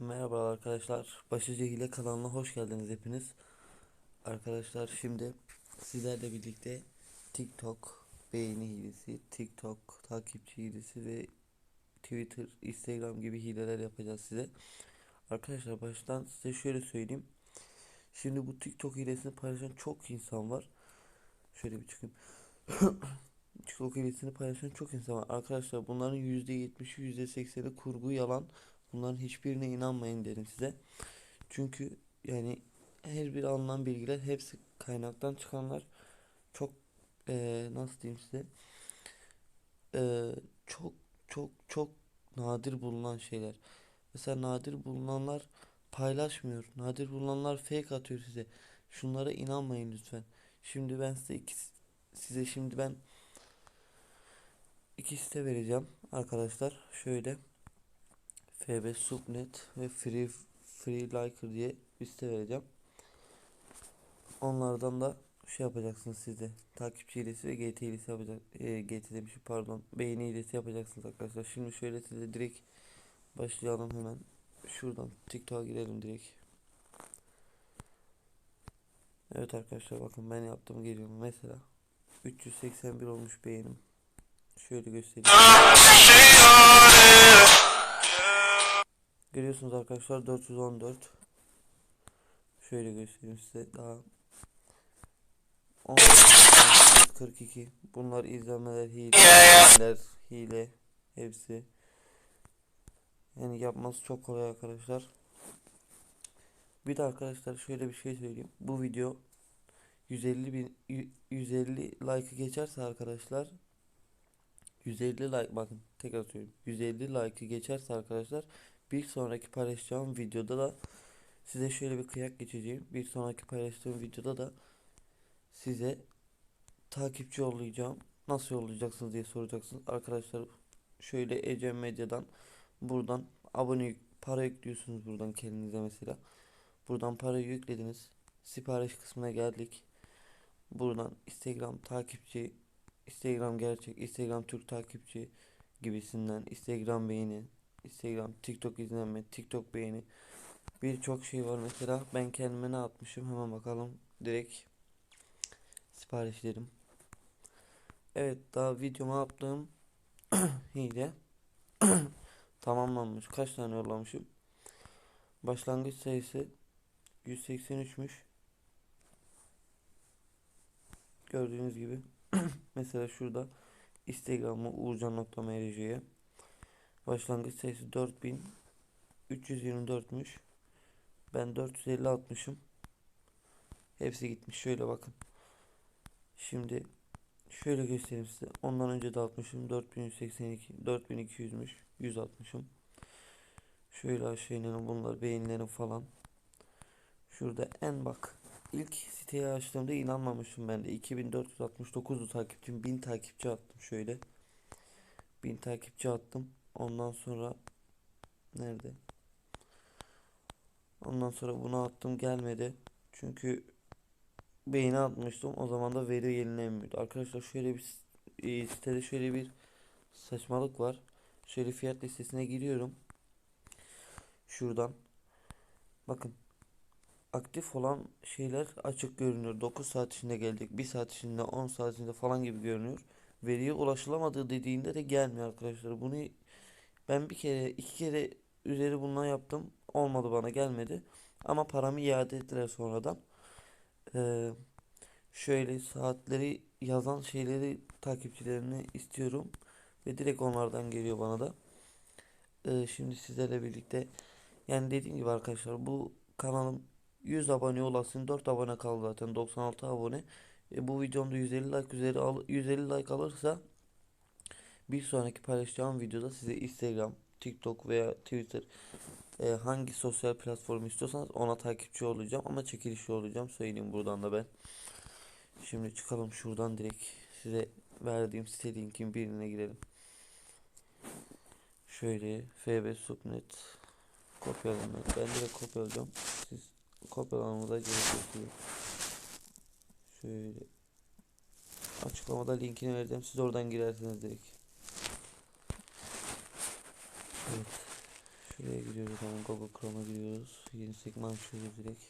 Merhaba arkadaşlar. Başıcı Hile kanalına hoş geldiniz hepiniz. Arkadaşlar şimdi sizlerle birlikte TikTok beğeni hilesi, TikTok takipçi hilesi ve Twitter, Instagram gibi hileler yapacağız size. Arkadaşlar baştan size şöyle söyleyeyim. Şimdi bu TikTok hilesini paylaşan çok insan var. Şöyle bir çıkayım. TikTok hilesini paylaşan çok insan var. Arkadaşlar bunların %70'i %80'i kurgu yalan. Bunların hiçbirine inanmayın derim size. Çünkü yani her bir alınan bilgiler hepsi kaynaktan çıkanlar çok eee, nasıl diyeyim size Eee, çok çok çok nadir bulunan şeyler. Mesela nadir bulunanlar paylaşmıyor. Nadir bulunanlar fake atıyor size. Şunlara inanmayın lütfen. Şimdi ben size iki, size şimdi ben iki site vereceğim arkadaşlar. Şöyle. FB Subnet ve Free Free Liker diye bir site vereceğim. Onlardan da şey yapacaksınız siz de. Takipçi hilesi ve GT hilesi yapacak. E, GT demişim pardon. Beğeni hilesi yapacaksınız arkadaşlar. Şimdi şöyle size direkt başlayalım hemen. Şuradan TikTok'a girelim direkt. Evet arkadaşlar bakın ben yaptım geliyorum. Mesela 381 olmuş beğenim. Şöyle göstereyim. Görüyorsunuz arkadaşlar 414. Şöyle göstereyim size daha 42. Bunlar izlenmeler hileler, hile hepsi. Yani yapması çok kolay arkadaşlar. Bir de arkadaşlar şöyle bir şey söyleyeyim. Bu video 150 bin 150 like'ı geçerse arkadaşlar 150 like bakın tekrar söyleyeyim. 150 like'ı geçerse arkadaşlar bir sonraki paylaşacağım videoda da size şöyle bir kıyak geçeceğim. Bir sonraki paylaştığım videoda da size takipçi yollayacağım. Nasıl yollayacaksınız diye soracaksınız. Arkadaşlar şöyle Ecem Medya'dan buradan abone para yüklüyorsunuz buradan kendinize mesela. Buradan parayı yüklediniz. Sipariş kısmına geldik. Buradan Instagram takipçi, Instagram gerçek, Instagram Türk takipçi gibisinden Instagram beğeni, Instagram, TikTok izlenme, TikTok beğeni birçok şey var mesela. Ben kendime ne atmışım hemen bakalım direkt siparişlerim. Evet daha videoma yaptığım hile tamamlanmış. Kaç tane yollamışım? Başlangıç sayısı 183'müş. Gördüğünüz gibi mesela şurada Instagram'ı uğurcan.mrc'ye başlangıç sayısı 4324'müş. Ben 450 atmışım. Hepsi gitmiş. Şöyle bakın. Şimdi şöyle göstereyim size. Ondan önce de atmışım. 4182, 4200'müş. 100 atmışım. Şöyle aşağı inelim. Bunlar beğenilerim falan. Şurada en bak. İlk siteyi açtığımda inanmamışım ben de. 2469'du takipçim. 1000 takipçi attım şöyle. 1000 takipçi attım. Ondan sonra nerede? Ondan sonra bunu attım gelmedi. Çünkü beğeni atmıştım. O zaman da veri yenilemiyordu. Arkadaşlar şöyle bir e, sitede şöyle bir saçmalık var. Şöyle fiyat listesine giriyorum. Şuradan. Bakın. Aktif olan şeyler açık görünüyor. 9 saat içinde gelecek. 1 saat içinde 10 saat içinde falan gibi görünüyor. Veriye ulaşılamadığı dediğinde de gelmiyor arkadaşlar. Bunu ben bir kere iki kere üzeri bundan yaptım. Olmadı bana gelmedi. Ama paramı iade ettiler sonradan. Ee, şöyle saatleri yazan şeyleri takipçilerini istiyorum. Ve direkt onlardan geliyor bana da. Ee, şimdi sizlerle birlikte yani dediğim gibi arkadaşlar bu kanalım 100 abone olasın 4 abone kaldı zaten 96 abone. E, bu videomda 150 like üzeri al 150 like alırsa bir sonraki paylaşacağım videoda size Instagram, TikTok veya Twitter e, hangi sosyal platformu istiyorsanız ona takipçi olacağım ama çekilişi olacağım söyleyeyim buradan da ben. Şimdi çıkalım şuradan direkt size verdiğim site linkin birine girelim. Şöyle FB Subnet kopyalayalım ben. Ben direkt kopyalayacağım. Siz kopyalamamıza gerek yok. Şöyle açıklamada linkini vereceğim. Siz oradan girersiniz direkt. Evet. Şuraya gidiyoruz hemen Google Chrome'a giriyoruz. Yeni sekme açıyoruz direkt.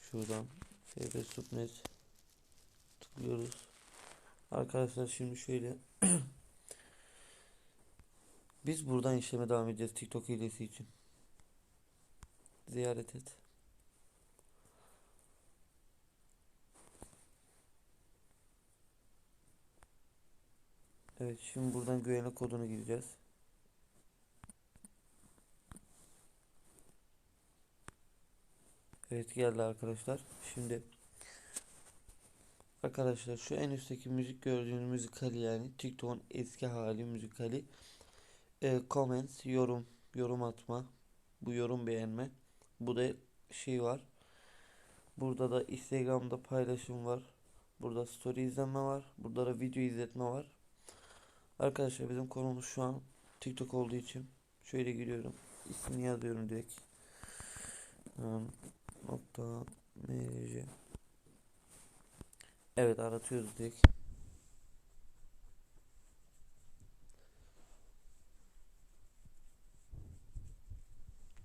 Şuradan FB Subnet tıklıyoruz. Arkadaşlar şimdi şöyle Biz buradan işleme devam edeceğiz TikTok hilesi için. Ziyaret et. Evet şimdi buradan güvenlik kodunu gireceğiz. Evet geldi arkadaşlar. Şimdi arkadaşlar şu en üstteki müzik gördüğünüz müzikali yani TikTok'un eski hali müzikali e, comments yorum yorum atma bu yorum beğenme bu da şey var. Burada da Instagram'da paylaşım var burada story izlenme var burada da video izletme var. Arkadaşlar bizim konumuz şu an TikTok olduğu için şöyle giriyorum ismini yazıyorum direkt. Um, nokta mc evet aratıyoruz direkt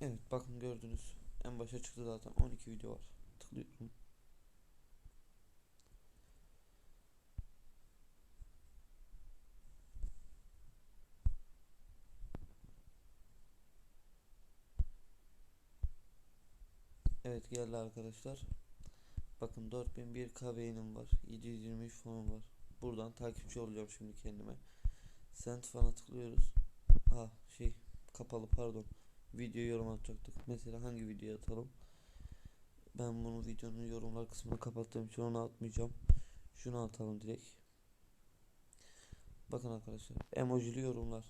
Evet bakın gördünüz. En başa çıktı zaten 12 video var. Tıklıyorum. Evet geldi arkadaşlar. Bakın 4001k beğenim var. 723 fonum var. Buradan takipçi olacağım şimdi kendime. Send falan tıklıyoruz. Ah şey kapalı pardon video yorum atacaktık. Mesela hangi video atalım? Ben bunu videonun yorumlar kısmını kapattığım için onu atmayacağım. Şunu atalım direkt. Bakın arkadaşlar. Emojili yorumlar.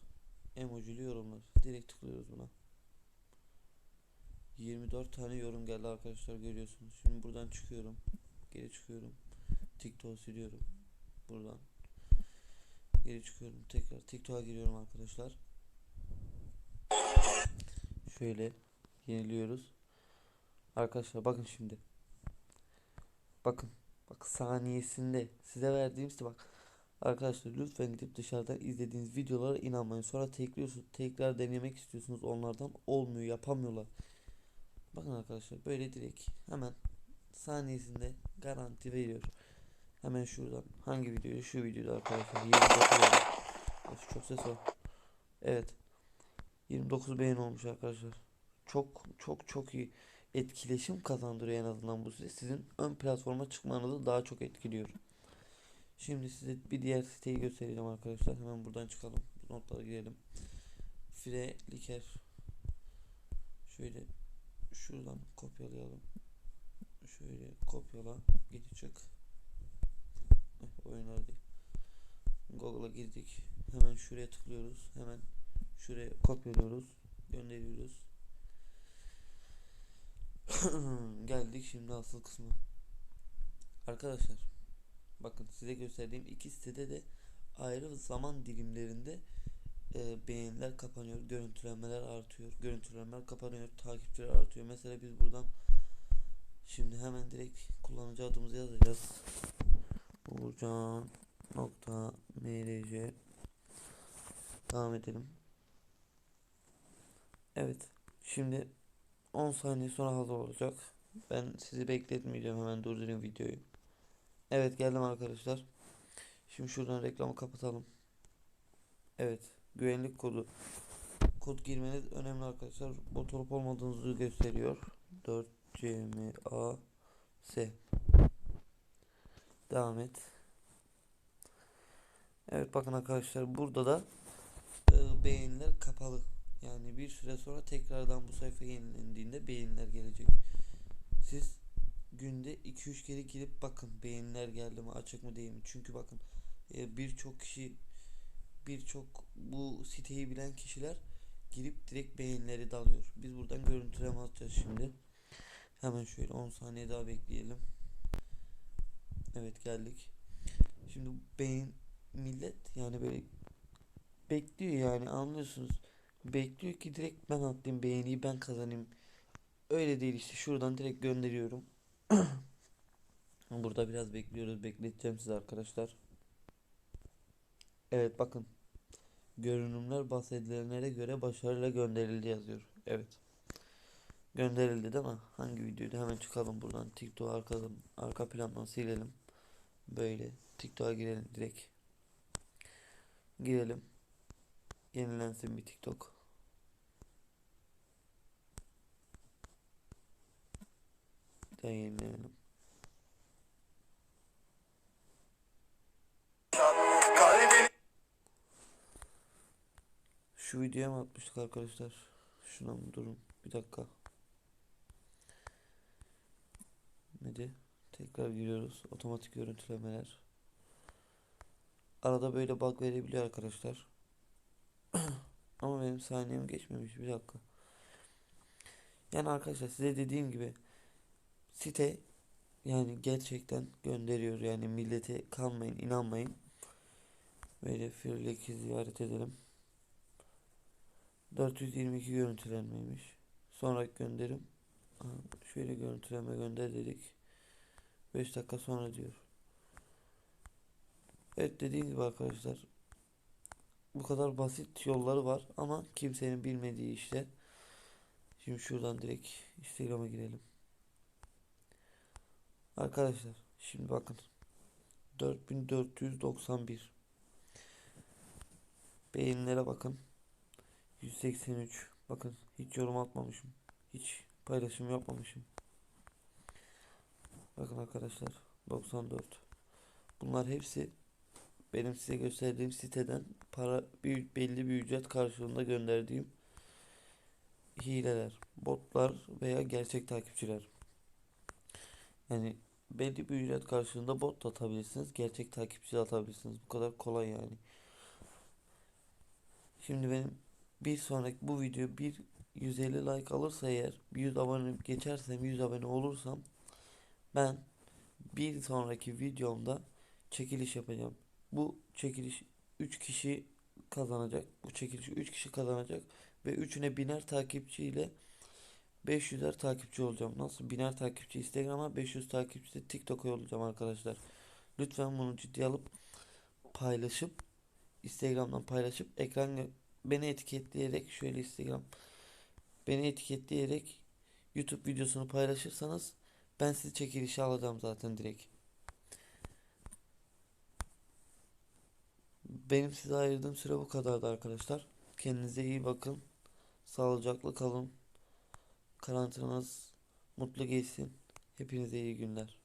Emojili yorumlar. Direkt tıklıyoruz buna. 24 tane yorum geldi arkadaşlar görüyorsunuz. Şimdi buradan çıkıyorum. Geri çıkıyorum. TikTok siliyorum. Buradan. Geri çıkıyorum. Tekrar TikTok'a giriyorum arkadaşlar. Şöyle yeniliyoruz. Arkadaşlar bakın şimdi. Bakın. Bak saniyesinde size verdiğimizde bak. Arkadaşlar lütfen gidip dışarıdan izlediğiniz videolara inanmayın. Sonra tekliyorsunuz. Tekrar denemek istiyorsunuz. Onlardan olmuyor. Yapamıyorlar. Bakın arkadaşlar böyle direkt hemen saniyesinde garanti veriyor. Hemen şuradan hangi videoyu şu videoda arkadaşlar 29 çok ses var. Evet. 29 beğeni olmuş arkadaşlar. Çok çok çok iyi etkileşim kazandırıyor en azından bu size. Sizin ön platforma çıkmanızı daha çok etkiliyor. Şimdi size bir diğer siteyi göstereceğim arkadaşlar. Hemen buradan çıkalım. Notlara girelim. Fire Liker. Şöyle şuradan kopyalayalım. Şöyle kopyala. Geri çık. Eh. Google'a girdik. Hemen şuraya tıklıyoruz. Hemen Şuraya kopyalıyoruz. Gönderiyoruz. Geldik şimdi asıl kısmı. Arkadaşlar bakın size gösterdiğim iki sitede de ayrı zaman dilimlerinde e, beğeniler kapanıyor, görüntülenmeler artıyor, görüntülenmeler kapanıyor, takipçiler artıyor. Mesela biz buradan şimdi hemen direkt kullanıcı adımızı yazacağız. Uğurcan nokta mrc devam edelim. Evet. Şimdi 10 saniye sonra hazır olacak. Ben sizi bekletmeyeceğim. Hemen durdurayım videoyu. Evet geldim arkadaşlar. Şimdi şuradan reklamı kapatalım. Evet. Güvenlik kodu. Kod girmeniz önemli arkadaşlar. Bot olup olmadığınızı gösteriyor. 4 CMA S. Devam et. Evet bakın arkadaşlar burada da e, beğeniler kapalı. Yani bir süre sonra tekrardan bu sayfa yenilendiğinde beğeniler gelecek. Siz günde 2-3 kere girip bakın beğeniler geldi mi açık mı değil mi? Çünkü bakın e, birçok kişi birçok bu siteyi bilen kişiler girip direkt beğenileri dalıyor. Biz buradan görüntüleme atacağız şimdi. Hemen şöyle 10 saniye daha bekleyelim. Evet geldik. Şimdi beğen millet yani böyle bekliyor yani anlıyorsunuz bekliyor ki direkt ben atlayayım beğeniyi ben kazanayım. Öyle değil işte şuradan direkt gönderiyorum. Burada biraz bekliyoruz. Bekleteceğim size arkadaşlar. Evet bakın. Görünümler bahsedilenlere göre başarıyla gönderildi yazıyor. Evet. Gönderildi değil mi? Hangi videoydu? Hemen çıkalım buradan. TikTok arkadan, arka plandan silelim. Böyle TikTok'a girelim direkt. Girelim. Yenilensin bir TikTok. Daha yenileyelim. Şu videoya mı atmıştık arkadaşlar? Şuna mı durun? Bir dakika. Neydi? Tekrar giriyoruz. Otomatik görüntülemeler. Arada böyle bug verebiliyor arkadaşlar. Ama benim saniyem geçmemiş. Bir dakika. Yani arkadaşlar size dediğim gibi site yani gerçekten gönderiyor. Yani millete kanmayın, inanmayın. Böyle Firlek'i ziyaret edelim. 422 görüntülenmeymiş. Sonraki gönderim. Şöyle görüntüleme gönder dedik. 5 dakika sonra diyor. Evet dediğim gibi arkadaşlar. Bu kadar basit yolları var ama kimsenin bilmediği işte. Şimdi şuradan direkt Instagram'a girelim. Arkadaşlar şimdi bakın. 4491 Beğenilere bakın. 183 Bakın hiç yorum atmamışım. Hiç paylaşım yapmamışım. Bakın arkadaşlar 94 Bunlar hepsi benim size gösterdiğim siteden para bir, belli bir ücret karşılığında gönderdiğim hileler, botlar veya gerçek takipçiler. Yani belli bir ücret karşılığında bot da atabilirsiniz, gerçek takipçi de atabilirsiniz. Bu kadar kolay yani. Şimdi benim bir sonraki bu video bir 150 like alırsa eğer 100 abone geçersem 100 abone olursam ben bir sonraki videomda çekiliş yapacağım. Bu çekiliş 3 kişi kazanacak. Bu çekilişi 3 kişi kazanacak ve üçüne biner takipçiyle 500'er takipçi olacağım. Nasıl biner takipçi Instagram'a 500 takipçi de TikTok'a olacağım arkadaşlar. Lütfen bunu ciddiye alıp paylaşıp Instagram'dan paylaşıp ekran beni etiketleyerek şöyle Instagram beni etiketleyerek YouTube videosunu paylaşırsanız ben sizi çekilişe alacağım zaten direkt. Benim size ayırdığım süre bu kadardı arkadaşlar. Kendinize iyi bakın. Sağlıcakla kalın. Karantinanız mutlu geçsin. Hepinize iyi günler.